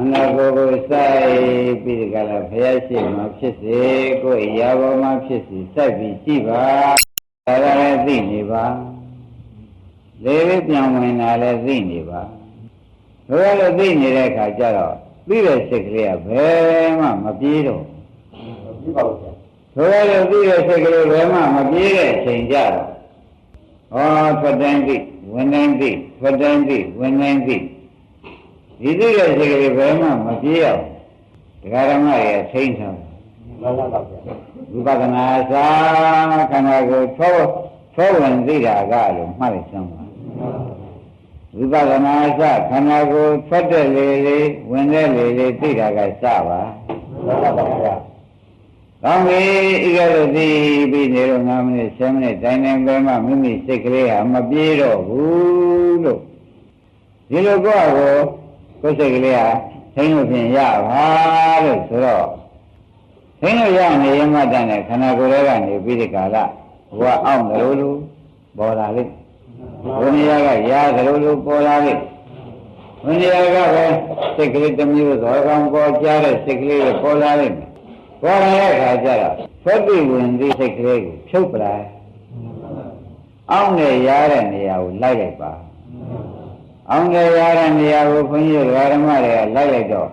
န္ဓာကိုယ်ကိုစိုက်ပြီးဒီကလာဘုရားရှိခိုးဖြစ်စေကိုယ်ရာဘောမှာဖြစ်စေစိုက်ပြီးရှိပါဒါလည်းသိနေပါလေးလေးပြောင်းဝင်တာလည်းသိနေပါဘယ်လိုသိနေတဲ့အခါကျတော့သိတဲ့စိတ်ကလေးကဘယ်မှမပြေးတော့ဒီပါဘူးဆရာဆိုရလို့သိတဲ့စိတ်ကလေးဘယ်မှမပြေးတဲ့အချိန်ကြတော့ဟောထွက်တိုင်းသိဝင်တိုင်းသိထွက်တိုင်းသိဝင်တိုင်းသိ ဒီသိတဲ့စိတ်ကလေးဘယ်မှမပြေးအောင်တရားဓမ္မတွေထိန်းထားတယ်မှန်ပါပါဗျာဝိပဿနာသာခန္ဓာကိုယ်သောသောဝင်သိတာကလို့မှတ်လိုက်စမ်းပါဝိပဿနာသခန္ဓာကိုယ်ထွက်တဲ့လေလေဝင်တဲ့လေလေသိတာကစပါမှန်ပါပါဗျာကောင်းပြီဤကဲ့သို့သိပြီးနေတော့9မိနစ်10မိနစ်တိုင်းတိုင်းပဲမှမိမိစိတ်ကလေးဟာမပြေတော့ဘူးလို့ဒီလိုကောကို ကိုယ်စိတ်ကလေးဟာသိလို့ဖြင့်ရပါလို့ဆိုတော့သိလို့ရနေရမှတန်တဲ့ခန္ဓာကိုယ်တွေကနေပြီးဒီကာလဘဝအောင်တယ်လို့လို့ပေါ်လာလိမ့်ဝိနည်းကရာတယ်လို့လို့ပေါ်လာလိမ့်ဝိနည်းကပဲစိတ်ကလေးတစ်မျိုးသောကောင်ပေါ်ကြတဲ့စိတ်ကလေးကိုပေါ်လာလိမ့်မယ်ပေါ်လာတဲ့အခါကျတော့သတ္တိဝင်သိစိတ်ကလေးကိုဖြုတ်ပလိုက်အောင်းနဲ့ရတဲ့နေရာကိုလိုက်လိုက်ပါ အောင်းနဲ့ရတဲ့နေရာကိုခွန်ကြီးဓမ္မတွေကလိုက်လိုက်တော့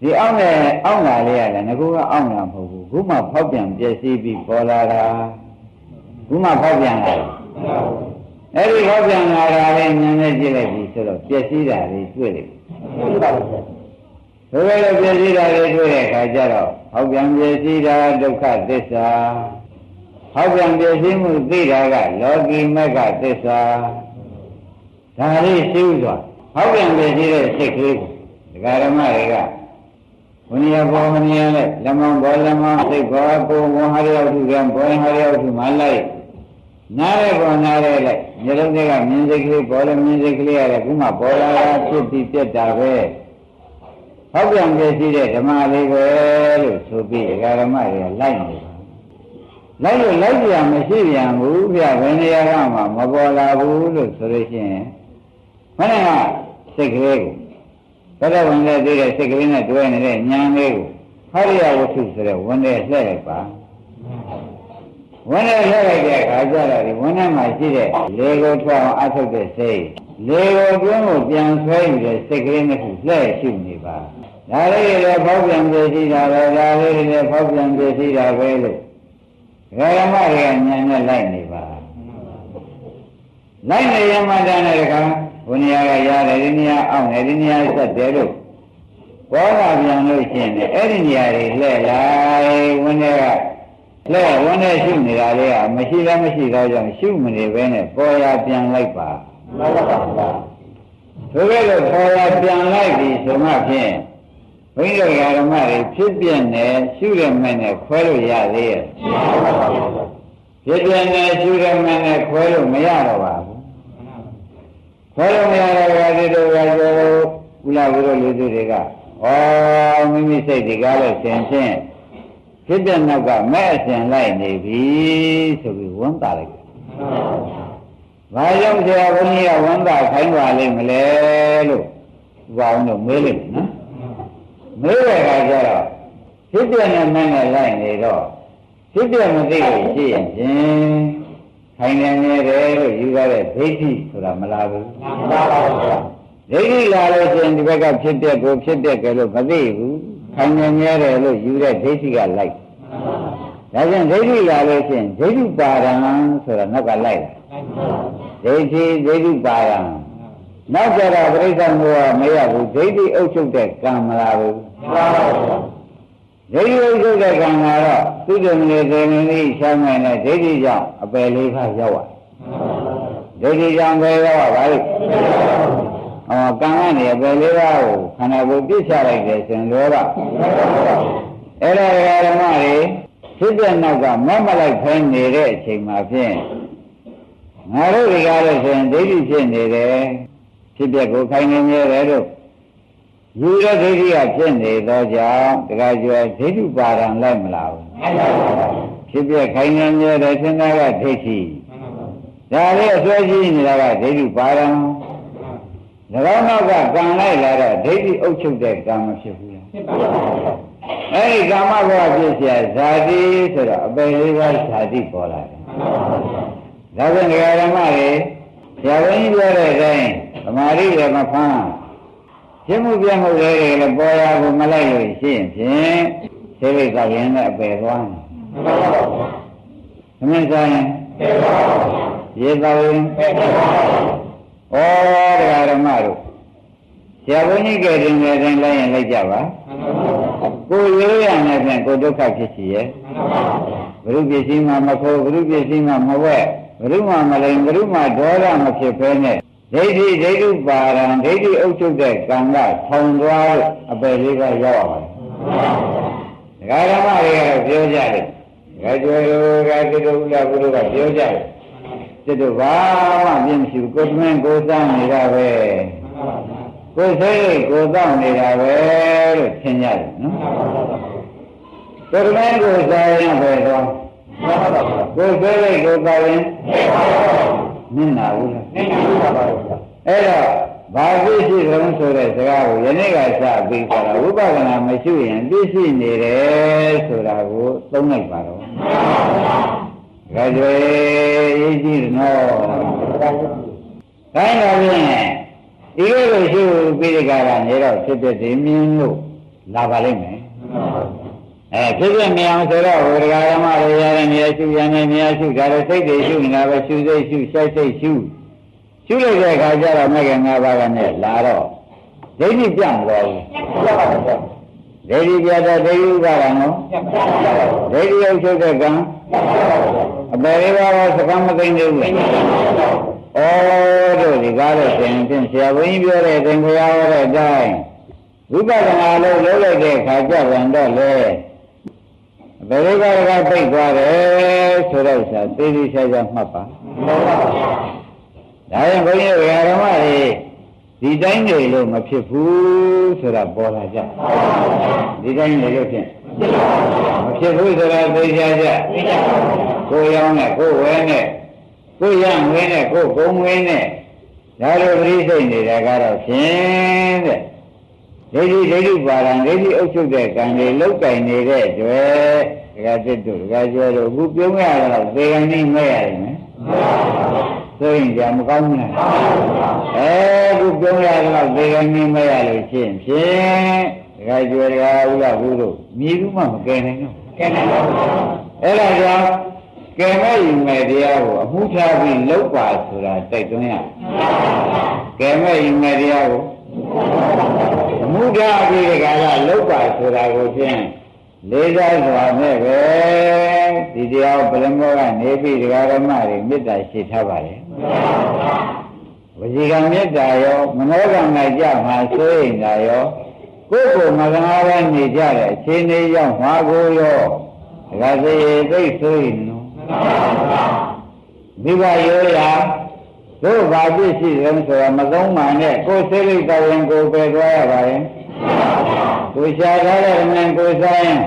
ဒီအောင်းနဲ့အောင်းလာလေးရတယ်ငကူကအောင်းတာမဟုတ်ဘူးခုမှဖောက်ပြန်ပြည့်စည်ပြီးပေါ်လာတာခုမှဖောက်ပြန်လာတယ်အဲ့ဒီဖောက်ပြန်လာတာလေးဉာဏ်နဲ့ကြည့်လိုက်ပြီဆိုတော့ပြည့်စည်တာလေးတွေ့တယ်ဒီပါဘူးဆရာဘယ်လိုပြည့်စည်တာလေးတွေ့တဲ့အခါကျတော့ဟောက်ပြန်ပြည့်စည်တာဒုက္ခသစ္စာဟောက်ပြန်ပြည့်စည်မှုသိတာကလောကီမက်ကသစ္စာ ဒါလေးသိဥစွာဟောက်ပြန်ပြည့်စည်တဲ့စိတ်ကလေးကိုဒကာရမတွေကဝိနည်းဘောမနည်းနဲ့လမဘောလမစိတ်ဘောကိုဝဟရယောတုကံဘောဟရယောတုမလိုက်နားရဲပေါ်နားရဲလိုက်မျိုးလုံးတွေကမြင်စိတ်ကလေးပေါ်လည်းမြင်စိတ်ကလေးရတယ်ခုမှပေါ်လာတာဖြစ်ပြီးပြတ်တာပဲဟောက်ပြန်ပြည့်စည်တဲ့ဓမ္မလေးပဲလို့ဆိုပြီးဒကာဓမ္မတွေကလိုက်နေပါလိုက်လို့လိုက်ပြန်မရှိပြန်ဘူးဗျဘယ်နေရာကမှမပေါ်လာဘူးလို့ဆိုလို့ရှိရင် မနေ့ကစိတ်ကလေးကိုဘယ်တော့ဝင်လဲသိတဲ့စိတ်ကလေးနဲ့တွဲနေတဲ့ဉာဏ်လေးကိုဟရိယဝတ္ထုဆိုတဲ့ဝင်တဲ့လှည့်လိုက်ပါဝင်တဲ့လှည့်လိုက်တဲ့အခါကျတော့ဒီဝင်ထဲမှာရှိတဲ့လေကိုထွက်အောင်အထုတ်တဲ့စိတ်လေကိုတွင်းကိုပြန်ဆွဲယူတဲ့စိတ်ကလေးနဲ့ခုလှည့်ရှုနေပါဒါလေးတွေလည်းဖောက်ပြန်ပြည့်စည်တာပဲဒါလေးတွေလည်းဖောက်ပြန်ပြည့်စည်တာပဲလို့ဓမ္မတွေကဉာဏ်နဲ့လိုက်နေပါလိုက်နေရမှတန်းတဲ့အခါ ဘုန်းကြီးကရတယ်ဒီနေရာအောင်တယ်ဒီနေရာဆက်တယ်လို့ဘောကပြန်လို့ရှိရင်လည်းအဲ့ဒီနေရာတွေလှည့်လိုက်ဝန်းထဲကလှည့်ဝန်းထဲရှုနေတာလေးကမရှိလည်းမရှိတော့ကြောင့်ရှုမနေဘဲနဲ့ပေါ်ရပြန်လိုက်ပါမှန်ပါပါဗျာဆိုကြလို့ပေါ်ရပြန်လိုက်ပြီဆိုမှဖြင့်ဘုန်းကြီးတို့ဓမ္မတွေဖြစ်ပြနေရှုရမယ်နဲ့ခွဲလို့ရသေးရဲ့မှန်ပါပါဗျာဖြစ်ပြနေရှုရမယ်နဲ့ခွဲလို့မရတော့ပါဘူး ခွဲလို့မရတော့ပါဒီလိုကပြောကုလဘုရောလူစုတွေကဩမိမိစိတ်ဒီကားလို့ဆင်ဖြင့်ဖြစ်တဲ့နောက်ကမဲ့အစဉ်လိုက်နေပြီဆိုပြီးဝန်တာလိုက်တယ်။ဘာကြောင့်ဆရာဘုန်းကြီးကဝန်တာခိုင်းပါလိမ့်မလဲလို့ဥပအောင်တော့မေးလိုက်တယ်နော်။မေးတဲ့အခါကျတော့ဖြစ်တဲ့နဲ့မဲ့နဲ့လိုက်နေတော့ဖြစ်တဲ့မသိလို့ရှိရင် ဖြင့်ခိုင်းနေနေတယ်လို့ယူရတဲ့ဒိဋ္ဌိဆိုတာမလားဘူး။မှန်ပါပါဗျာဒိဋ္ဌိလာလို့ရှိရင်ဒီဘက်ကဖြစ်တဲ့ကိုဖြစ်တဲ့ကလို့မသိဘူးခိုင်နေမြဲတယ်လို့ယူတဲ့ဒိဋ္ဌိကလိုက်ဒါကြောင့်ဒိဋ္ဌိလာလို့ရှိရင်ဒိဋ္ဌိပါဒံဆိုတာနောက်ကလိုက်ဒိဋ္ဌိဒိဋ္ဌိပါဒံနောက်ကြတော့ပြိဿမောမရဘူးဒိဋ္ဌိအုပ်ချုပ်တဲ့ကံမလာဘူးမှန်ပါပါဗျာ ဒိဋ္ဌိအုပ်ချုပ်တဲ့ကံကတော့သုတ္တမလေသေမင်းကြီးရှားမယ်နဲ့ဒိဋ္ဌိကြောင့်အပယ်လေးပါးရောက်သွားဒိဋ္ဌိကြောင့်ပဲရောက်ပါလိမ့်။အော်ကံကနေအပယ်လေးပါးကိုခန္ဓာကိုယ်ပြစ်ချလိုက်တယ်ဆိုရင်လောဘ။အဲ့ဒါဓမ္မတွေဖြစ်တဲ့နောက်ကမမလိုက်ခိုင်းနေတဲ့အချိန်မှာဖြင့်ငါတို့ဒီကားလို့ဆိုရင်ဒိဋ္ဌိဖြစ်နေတယ်။ဖြစ်တဲ့ကိုခိုင်းနေနေတယ်လို့ ယူတဲ့ဒိဋ္ဌိကဖြစ်နေသောကြောင့်တခါကျွဲဒိဋ္ဌိပါဒံလိုက်မလားဘူး မှန်ပါပါဗျာ ။ဖြစ်တဲ့ခိုင်းနေနေတယ်သင်္ကာကဒိဋ္ဌိ ဒါလေးအစွဲကြီးနေတာကဒိဋ္ဌိပါဒံ ၎င်းနောက်ကကံလိုက်လာတော့ဒိဋ္ဌိအုပ်ချုပ်တဲ့ကံမဖြစ်ဘူးလား ဖြစ်ပါပါဘုရား အဲဒီကာမဘဝဖြစ်เสียဇာတိဆိုတော့အပယ်လေးပါးဇာတိပေါ်လာတယ် မှန်ပါပါဘုရား ဒါဖြင့်ဒကာဓမ္မတွေဆရာဘုန်းကြီးပြောတဲ့အတိုင်းသမာဓိလည်းမဖမ်း ရှင်းမှုပြမှုတွေလည်းပေါ်ရကိုမလိုက်လို့ရှိရင်ဖြင့်သိလိကရင်နဲ့အပယ်သွားတယ်မှန်ပါပါဘုရား။သမင်းဆိုင်ရင်ဖြစ်ပါပါဘုရားရေတော်ရင်ဖြစ်ပါပါဘုရားဩဒကာဓမ္မတို့ဆရာဘုန်းကြီးကတည်းကတည်းလိုက်ရင်လိုက်ကြပါမှန်ပါပါဘုရားကိုယ်ရိုးရနဲ့ဖြင့်ကိုယ်ဒုက္ခဖြစ်စီရဲ့မှန်ပါပါဘုရားဘုရုပစ္စည်းမှမခိုးဘုရုပစ္စည်းမှမဝဲဘုရုမှမလိမ်ဘုရုမှဒေါသမဖြစ်ဖဲနဲ့ ဒိဋ္ဌိဒိဋ္ဌုပါရံဒိဋ္ဌိအုပ်ချုပ်တဲ့ကံကထောင်သွားလို့အပယ်လေးကရောက်ပါမယ်ဒကာဓမ္မတွေကတော့ပြောကြတယ်ဒကာကျွယ်တို့ဒကာတိတုဥလာဘုရုကပြောကြတယ်တိတုဘာမှပြင်းမရှိဘူးကိုယ်သမင်းကိုယ်စားနေတာပဲမှန်ပါပါကိုယ်စိတ်ကိုယ်သောနေတာပဲလို့ထင်ကြတယ်နော်မှန်ပါပါဘုရားကိုယ်သမင်းကိုယ်စားရင်ပဲတော့မှန်ပါပါဘုရားကိုယ်စိတ်ကိုယ်သောရင် ဖြစ်ပါပါဘုရားမျက်နာဘူးလားနေနေပါပါဘုရားအဲ့တော့ဘာသိရှိသလုံးဆိုတဲ့စကားကိုယနေ့ကစပြီးဆိုတာဝိပဿနာမရှိရင်သိရှိနေတယ်ဆိုတာကိုသုံးလိုက်ပါတော့။ဒါကြွေရေးကြည့်နော်။တိုင်းတော်ဖြင့်ဒီလိုလိုရှိပြီးဒီကရနေတော့ဖြစ်ဖြစ်ဒီမြင်းလို့လာပါလိမ့်မယ်။ အဲဖြစ်ဖြစ်မြင်အောင်ဆိုတော့ဝိရဂဓမ္မတွေရတဲ့နေရာရှုရတဲ့နေရာရှုဒါလည်းစိတ်တွေရှုနေတာပဲရှုစိတ်ရှုစိုက်စိတ်ရှုရှုလိုက်တဲ့အခါကျတော့မဲ့ကငါးပါးကနဲ့လာတော့ဒိဋ္ဌိပြန့်သွားဘူးဖြစ်ပါပါဘုရားဒိဋ္ဌိပြတ်တဲ့ဒိဋ္ဌိဥပါဒံကိုဖြစ်ပါပါဘုရားဒိဋ္ဌိအုပ်ချုပ်တဲ့ကံအပေလေးပါးတော့စကားမသိနေဘူးဩတို့ဒီကားလို့ရှင်ဖြင့်ဆရာဘုန်းကြီးပြောတဲ့အတိုင်းဘုရားဟောတဲ့အတိုင်းဝိပဿနာလို့လုပ်လိုက်တဲ့အခါကျပြန်တော့လေ အပေလေးပါးကသိသွားတယ်ဆိုတော့ဆရာသိသိချာချာမှတ်ပါဒါရင်ဘုန်းကြီးတို့ဓမ္မတွေဒီတိုင်းနေလို့မဖြစ်ဘူးဆိုတာပေါ်လာကြဒီတိုင်းနေလို့ဖြင့်မဖြစ်ဘူးဆိုတာသိကြကြကိုယ်ရောင်းနဲ့ကိုယ်ဝဲနဲ့ကိုယ်ရငွေနဲ့ကိုယ်ကုန်းငွေနဲ့ဒါလိုပရိစိတ်နေတာကတော့ဖြင့်တဲ့ ဒိဋ္ဌိဒိဋ္ဌိပါရံဒိဋ္ဌိအုပ်ချုပ်တဲ့ကံတွေလောက်ကင်နေတဲ့တွေ့ဒကာတစ်တို့ဒကာကျွဲတို့အခုပြုံးရတော့သေကံနေမဲ့ရတယ်မယ်ဆိုရင်ကြာမကောင်းဘူးလားအဲခုပြုံးရတော့သေကံနေမဲ့ရလို့ရှိရင်ဖြင့်ဒကာကျွဲဒကာဥရဘူးတို့မြည်ဘူးမှမကယ်နိုင်တော့ကဲနေပါဘုရားအဲ့ဒါကြောင့်ကယ်မဲ့ယူမဲ့တရားကိုအမှုထားပြီးလောက်ပါဆိုတာတိုက်တွန်းရကယ်မဲ့ယူမဲ့တရားကို အမှုထားပြီးဒီကကလောက်ပါဆိုတာကိုဖြင့်လေးစားစွာနဲ့ပဲဒီတရားကိုပရမောကနေပြီးဒီဃရမတွေမေတ္တာရှိထားပါတယ်ဝစီကံမေတ္တာရောမနောကံ၌ကြမှာဆိုရင်သာရောကိုယ့်ကိုယ်မကနာပဲနေကြတဲ့အခြေအနေရောက်မှာကိုရောဒါကစေသိဆိုရင်နော်မိဘရိုးရာ တို့ဘာပြည့်ရှိတယ်ဆိုတာမသုံးမှန်နဲ့ကိုယ်စိတ်လိုက်တော်ရင်ကိုယ်ပဲသွားရပါရင်ကိုယ်ရှာထားတဲ့မင်းကိုယ်ဆိုင်ရင်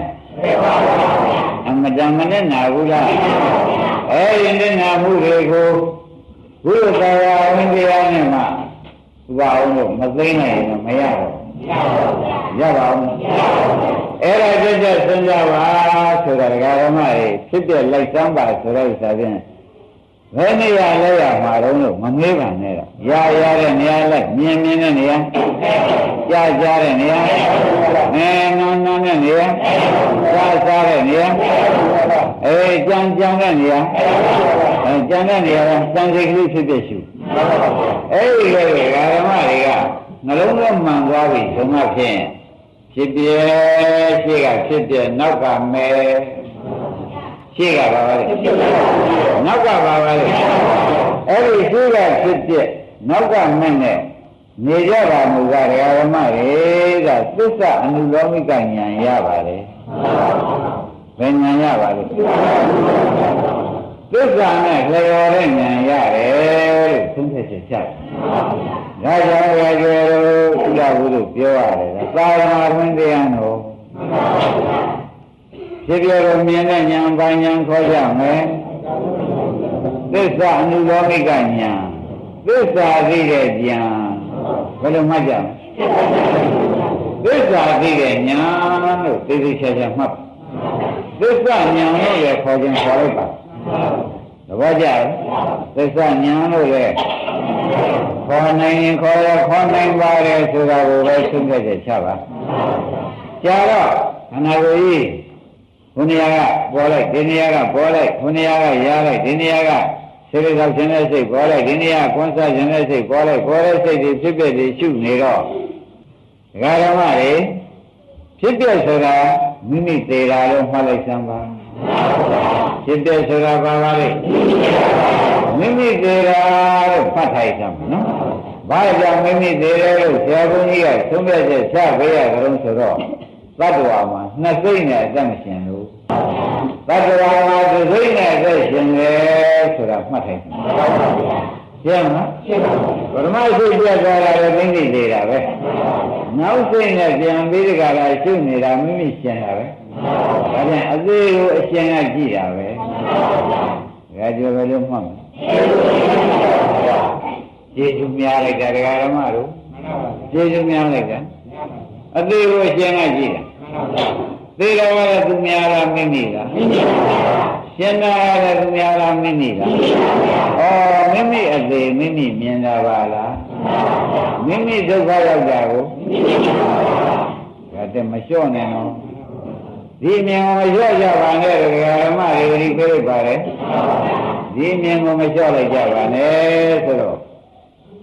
အမတန်မနဲ့နာဘူးလားအဲဒီနဲ့နာမှုတွေကိုဘုရားသာဝဝင်တရားနဲ့မှဥပအောင်လို့မသိနိုင်ရင်မရတော့ရပါဘူးအဲ့ဒါတက်တက်စဉ်းစားပါဆိုတာဒကာရမတွေဖြစ်ပြလိုက်စမ်းပါဆိုတဲ့ဥစ္စာဖြင့် ဘယ်နေရာလဲရမှာတော့လို့မမေးပါနဲ့တော့ရရတဲ့နေရာလိုက်မြင်မြင်တဲ့နေရာကြားကြားတဲ့နေရာအဲနန်းနန်းတဲ့နေရာစားစားတဲ့နေရာအဲကြံကြံတဲ့နေရာအဲကြံတဲ့နေရာကစံစိတ်ကလေးဖြစ်ဖြစ်ရှုအဲ့ဒီလေဓမ္မတွေကနှလုံးသွင်းမှန်သွားပြီဆိုမှဖြင့်ဖြစ်ပြရှိကဖြစ်ပြနောက်ကမဲ ရှိကပါပါလေနောက်ကပါပါလေအဲ့ဒီရှိကဖြစ်ပြနောက်ကမဲနဲ့နေကြပါမူကဓမ္မတွေကသစ္စာအနုလောမိကဉာဏ်ရပါလေဘယ်ဉာဏ်ရပါလဲသစ္စာနဲ့လျော်တဲ့ဉာဏ်ရတယ်လို့သုံးချက်ချက်ချတယ်။ဒါကြောင့်ရကြရောဥဒ္ဒဘုဒ္ဓပြောရတယ်။သာသနာ့ဝင်တရားတော် ဖြစ်ပြတော့မြင်တဲ့ဉာဏ်ပိုင်းဉာဏ်ခေါ်ကြမယ်။သစ္စာအနုလောမိကဉာဏ်သစ္စာသိတဲ့ဉာဏ်ဘယ်လိုမှတ်ကြမလဲသစ္စာသိတဲ့ညာလို့သိသိချာချာမှတ်ပါသစ္စာညာလို့လည်းခေါ်ခြင်းခေါ်လိုက်ပါသဘောကျလားသစ္စာညာလို့လည်းခေါ်နိုင်ရင်ခေါ်ရခေါ်နိုင်ပါတယ်ဆိုတာကိုပဲသုံးခဲ့ချက်ချပါကြာတော့ခန္ဓာကိုယ်ကြီး ခုနေရာကပေါ်လိုက်ဒီနေရာကပေါ်လိုက်ခုနေရာကရားလိုက်ဒီနေရာကစိတ်ကောက်ခြင်းတဲ့စိတ်ပေါ်လိုက်ဒီနေရာကွန်းစားခြင်းတဲ့စိတ်ပေါ်လိုက်ပေါ်တဲ့စိတ်တွေဖြစ်ဖြစ်တွေရှုနေတော့ဒကာဓမ္မတွေဖြစ်ပြဆိုတာမိမိသေးတာလို့မှတ်လိုက်စမ်းပါဖြစ်ပြဆိုတာဘာပါလဲမိမိသေးတာလို့မှတ်ထိုက်စမ်းပါနော်ဘာကြောင့်မိမိသေးတယ်လို့ဆရာဘုန်းကြီးကသုံးပြချက်ချပေးရကြလို့ဆိုတော့သတ္တဝါမှာနှစ်စိတ်နဲ့အသက်မရှင်လို့ သတ္တဝါမှာတစ်စိတ်နဲ့အသက်ရှင်တယ်ဆိုတာမှတ်ထိုက်စမ်းရှင်းမလားရှင်းပါဘူးပရမစိတ်ပြတ်သွားတာလည်းသိသိသေးတာပဲနောက်စိတ်နဲ့ပြန်ပြီးဒီကလာရှုနေတာမိမိရှင်တာပဲဒါပြန်အသေးကိုအရှင်ကကြည့်တာပဲဒါကြောပဲလို့မှတ်မယ်ကျေးဇူးများလိုက်တာဒကာရမတို့ကျေးဇူးများလိုက်တာအသေးကိုအရှင်ကကြည့်တာ သေတော်ကလည်းသူများလားမိမိလားရှင်တာကလည်းသူများလားမိမိလားဩမိမိအသေးမိမိမြင်တာပါလားမိမိဒုက္ခရောက်တာကိုဒါတည်းမလျှော့နဲ့နော်ဒီမြင်ကိုမလျှော့ကြပါနဲ့ဒကာရမတွေဒီပြိပါလေဒီမြင်ကိုမလျှော့လိုက်ကြပါနဲ့ဆိုတော့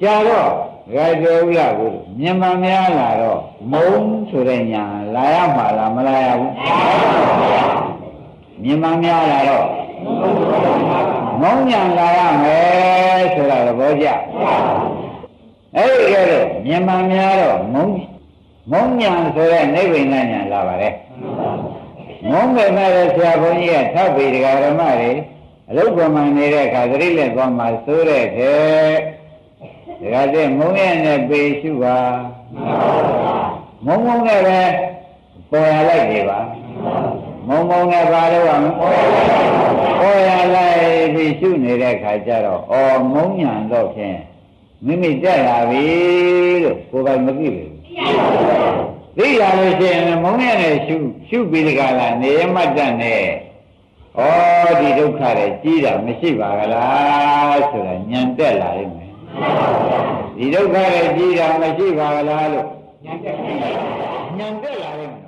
ကြာတော့ ဒကာကျော်ဦးရကိုမြင်မှများလာတော့မုံဆိုတဲ့ညာလာရမှာလားမလာရဘူးမြင်မှများလာတော့မုံညာလာရမယ်ဆိုတာသဘောကျအဲ့ဒီကဲတော့မြင်မှများတော့မုံမုံညာဆိုတဲ့နိဗ္ဗာန်ညာလာပါတယ်မုံပဲမဲ့ဆရာဘုန်းကြီးကထပ်ပြီးဒကာဓမ္မတွေအလုတ်ကမှနေတဲ့အခါသတိလက်သွားမှစိုးတဲ့ခဲ ဒါကြတဲ့မုံရဲ့နဲ့ပေရှုပါမုံမုံနဲ့ပဲပေါ်ရလိုက်နေပါမုံမုံနဲ့ပါတော့ပေါ်ရလိုက်ပြီးရှုနေတဲ့အခါကျတော့အော်မုံညာတော့ဖြင့်မိမိတက်လာပြီလို့ကိုယ်ပိုင်မသိဘူးသိရလို့ရှိရင်မုံရဲ့နဲ့ရှုရှုပြီးဒီကလာနေရမတ်တတ်နဲ့ဩဒီဒုက္ခတွေကြီးတာမရှိပါကလားဆိုတာညံတက်လာလိမ့်မယ် ဒီဒုက္ခတွေကြီးတာမရှိပါကလားလို့ညံတက်ညံတက်လာလိမ့်မယ်